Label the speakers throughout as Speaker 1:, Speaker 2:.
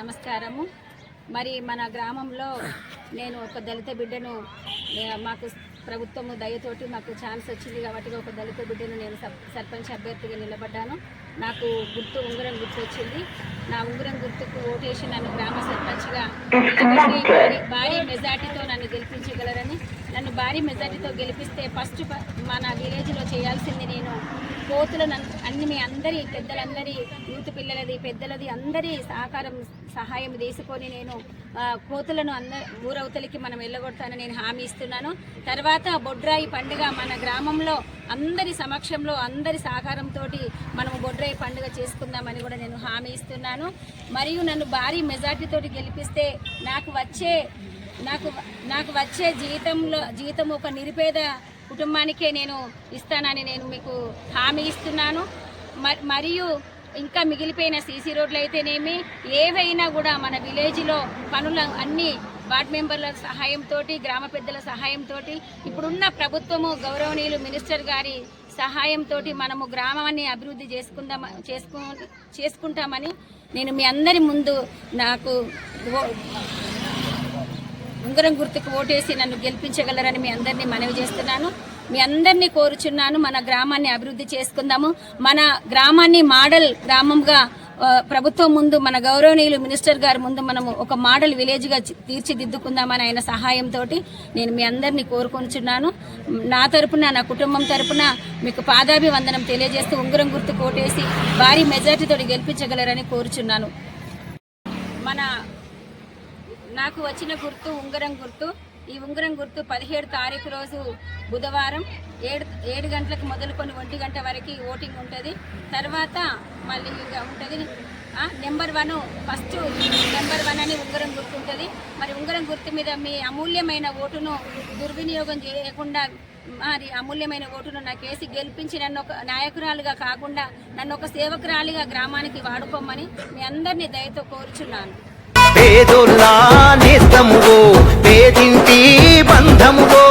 Speaker 1: నమస్కారము. మరి మన గ్రామంలో నేను ఒక దళిత బిడ్డను మాకు ప్రభుత్వము దయతోటి మాకు ఛాన్స్ వచ్చింది కాబట్టి ఒక దళిత బిడ్డను నేను సర్పంచ్ అభ్యర్థిగా నిలబడ్డాను. నాకు గుర్తు ఉంగరం గుర్తు వచ్చింది నా ఉంగరం గుర్తుకు ఓటేసి నన్ను గ్రామ సర్పంచ్గా భారీ మెజార్టీతో నన్ను భారీ మెజార్టీతో గెలిపిస్తే ఫస్ట్ మన విలేజ్లో చేయాల్సింది నేను కోతులు అన్ని మీ అందరి పెద్దలందరి యూత్ పిల్లలది పెద్దలది అందరి సహకారం సహాయం తీసుకొని నేను కోతులను అందరి ఊరవతలికి మనం వెళ్ళగొడతానని నేను హామీ ఇస్తున్నాను. తర్వాత బొడ్రాయి పండుగ మన గ్రామంలో అందరి సమక్షంలో అందరి సహకారంతో మనము బొడ్రాయి పండుగ చేసుకుందామని కూడా నేను హామీ ఇస్తున్నాను. మరియు నన్ను భారీ మెజార్టీతోటి గెలిపిస్తే నాకు వచ్చే నాకు నాకు వచ్చే జీతంలో జీతం ఒక నిరుపేద కుటుంబానికే నేను ఇస్తానని నేను మీకు హామీ ఇస్తున్నాను. మ- మరియు ఇంకా మిగిలిపోయిన సీసీ రోడ్లు అయితేనేమి ఏవైనా కూడా మన విలేజ్లో పనులు అన్ని వార్డ్ మెంబర్ల సహాయంతో గ్రామ పెద్దల సహాయంతో ఇప్పుడున్న ప్రభుత్వము గౌరవనీయులు మినిస్టర్ గారి సహాయంతో మనము గ్రామాన్ని అభివృద్ధి చేసుకుందాం చేసుకు చేసుకుంటామని నేను మీ అందరి ముందు నాకు ఉంగరం గుర్తుకు ఓటేసి నన్ను గెలిపించగలరని మీ అందరినీ మనవి చేస్తున్నాను. మీ అందరినీ కోరుచున్నాను. మన గ్రామాన్ని అభివృద్ధి చేసుకుందాము. మన గ్రామాన్ని మోడల్ గ్రామంగా ప్రభుత్వం ముందు మన గౌరవనీయులు మినిస్టర్ గారి ముందు మనము ఒక మోడల్ విలేజ్గా తీర్చిదిద్దుకుందామని ఆయన సహాయంతో నేను మీ అందరినీ కోరుకొనిచున్నాను. నా తరపున నా కుటుంబం తరపున మీకు పాదాభివందనం తెలియజేస్తూ ఉంగరం గుర్తు కోటేసి భారీ మెజార్టీతో గెలిపించగలరని కోరుచున్నాను. మన నాకు వచ్చిన గుర్తు ఉంగరం గుర్తు. ఈ ఉంగరం గుర్తు పదిహేడు తారీఖు రోజు బుధవారం ఏడు ఏడు గంటలకు మొదలుకొని ఒంటి గంట వరకు ఓటింగ్ ఉంటుంది. తర్వాత మళ్ళీ ఇక ఉంటుంది ఆ, number one first number one అని ఉంగరం గుర్తు ఉంటుంది. మరి ఉంగరం గుర్తు మీద మీ అమూల్యమైన ఓటును దుర్వినియోగం చేయకుండా మరి అమూల్యమైన ఓటును నాకు వేసి గెలిపించి నన్ను ఒక నాయకురాలుగా కాకుండా నన్ను ఒక సేవకురాలిగా గ్రామానికి వాడుకోమని మీ అందరినీ దయతో కోరుచున్నాను.
Speaker 2: పేదోళ్ళ నేస్తమువో పేదింటి బంధమువో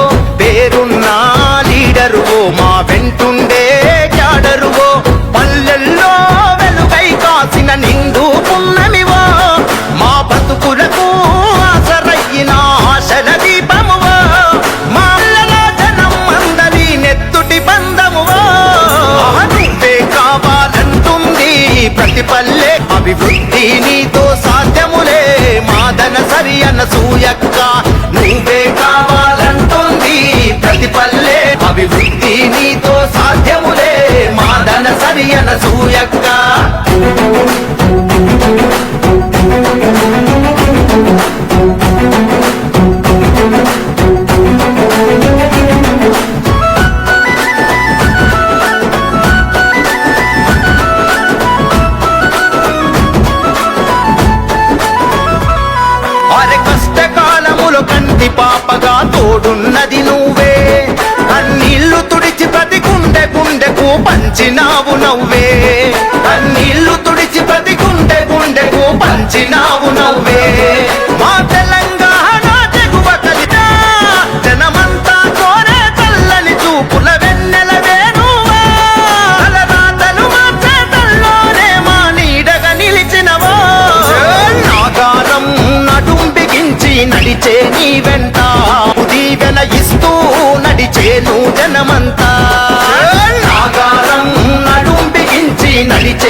Speaker 2: అన సరి అన్న సూయక్క నువ్వే కావాలంటుంది ప్రతి పల్లె అభివృద్ధి నీతో సాధ్యములే. మాదన సరి అన్న సూయక్క పంచినావు నవ్వే. అన్నీళ్ళు తుడిచి ప్రతి గుండె గుండెకు పంచినావు నవ్వే. మా తెలంగాణ తెగువ కలిత జనమంతా కోరే తల్లని చూపుల వెన్నెల వేణువా. తలరాతలు మా చేతల్లోనే మా నీడగా నిలిచినవో. నాగారం నడుం బిగించి నడిచే నీ వెంట. దీవెన ఇస్తూ నడిచేను జనమంతా. నాగారం